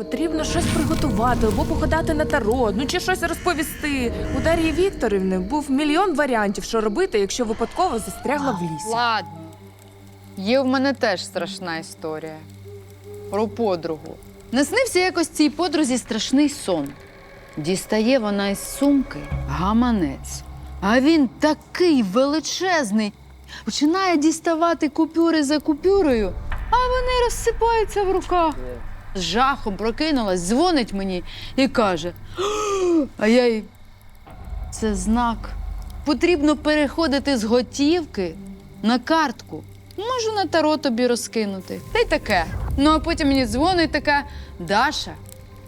Потрібно щось приготувати або походати на таро, ну чи щось розповісти. У Дар'ї Вікторівни був мільйон варіантів, що робити, якщо випадково застрягла в лісі. Ладно. Є в мене теж страшна історія. Про подругу. Наснився якось цій подрузі страшний сон. Дістає вона із сумки гаманець. А він такий величезний. Починає діставати купюри за купюрою, а вони розсипаються в руках. З жахом прокинулась, дзвонить мені і каже! А я їй це знак. Потрібно переходити з готівки на картку. Можу на таро тобі розкинути. Та й таке. Ну а потім мені дзвонить така: Даша,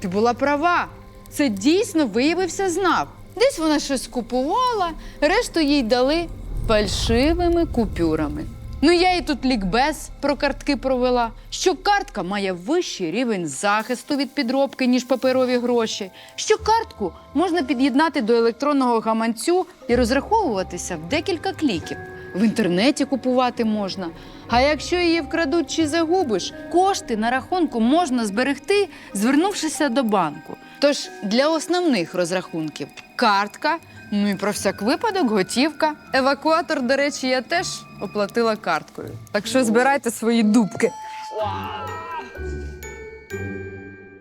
ти була права. Це дійсно виявився знак. Десь вона щось купувала, решту їй дали фальшивими купюрами. Ну, я їй тут лікбез про картки провела, що картка має вищий рівень захисту від підробки, ніж паперові гроші, що картку можна під'єднати до електронного гаманцю і розраховуватися в декілька кліків. В інтернеті купувати можна. А якщо її вкрадуть чи загубиш, кошти на рахунку можна зберегти, звернувшися до банку. Тож для основних розрахунків картка, ну і про всяк випадок готівка. Евакуатор, до речі, я теж оплатила карткою. Так що збирайте свої дубки.